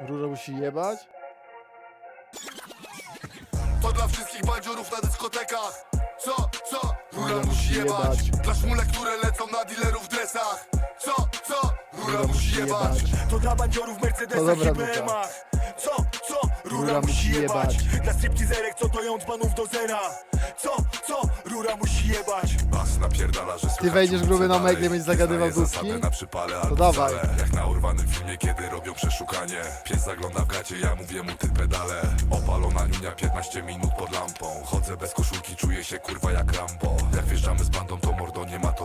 Rura musi jebać? To dla wszystkich bandziorów na dyskotekach Co, co? Rura musi jebać. Dla szmulek, które lecą na dealerów w dresach Co, co? Rura musi jebać. To dla bandziorów w No Mercedesach dobra, i. BMach Co, co? Rura, musi jebać. Dla stripteaserek co to ją dzbanów do zera Co, co? Rura musi jebać Bas napierdala, że Ty wejdziesz gruby na megle, będziesz zagadywał zasadę na przypale albo dawaj. wcale. Jak na urwanym filmie, kiedy robią przeszukanie. Pies zagląda w gacie, ja mówię mu ty pedale. Opalona niunia 15 minut pod lampą. Chodzę bez koszulki, czuję się kurwa jak Rambo. Jak wjeżdżamy z bandą, to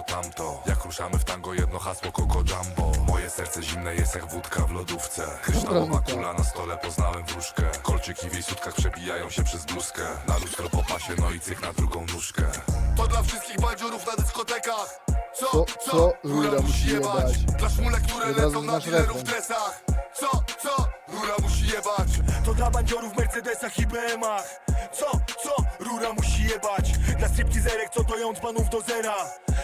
tamto Jak ruszamy w tango, jedno hasło Coco Jumbo. Moje serce zimne jest jak wódka w lodówce. Kryształowa kula na stole, poznałem wróżkę. Kolczyki w jej sutkach przebijają się przez bluzkę. Na lustro po pasie, no i cych na drugą nóżkę. To dla wszystkich bandziorów na dyskotekach. Co, Co? Rura musi jebać. Dla szmulek, które lecą na dealerów w dresach. Co, co? Rura musi jebać. To dla bandziorów w Mercedesach i BMach Co, co? Rura musi jebać. Dla stripteaserek co to ją dzbanów do zera?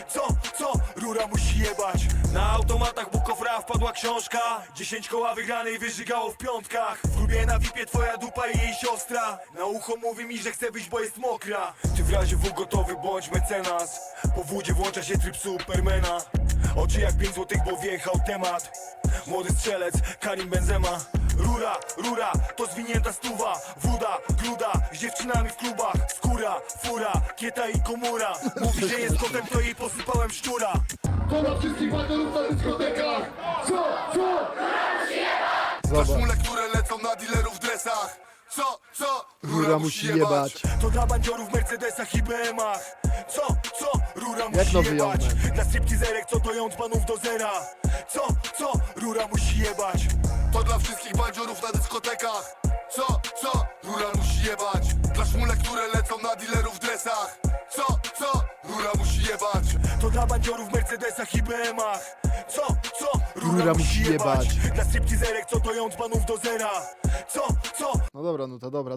Co, co? Rura musi jebać. Na automatach Bukowra wpadła książka. Dziesięć koła wygranej wyżygało w piątkach. W klubie na VIP-ie twoja dupa i jej siostra. Na ucho mówi mi, że chce wyjść, bo jest mokra. Ty w razie W gotowy bądź mecenas. Po wódzie włącza się tryb Supermana. Oczy jak 5 złotych, bo wjechał temat. Młody strzelec, Karim Benzema. Rura, rura, to zwinięta stuwa. Woda, gruda, dziewczynami w klubach. Skóra, fura, kieta i komura. Mówi, że jest kotem, to jej posypałem szczura. To dla wszystkich bandziorów na dyskotekach. Co, co? Dla Zobacz. szmulek, które lecą na dealerów w dresach. Co, co? Rura musi jebać. To dla bandziorów w Mercedesach i BMach Co, co? Rura musi nowy jebać. Youngman. Dla stripteaserek co to ją dzbanów do zera. Co, co? Rura musi jebać. To dla wszystkich bandziorów na dyskotekach. Co, co? Rura musi jebać Dla szmulek, które lecą na dealerów w dresach Co, co? Rura musi jebać To dla bandziorów w Mercedesach i BMach Co, co? Rura musi jebać. Dla stripteaserek co to ją dzbanów do zera Co, co? No dobra, no to dobra.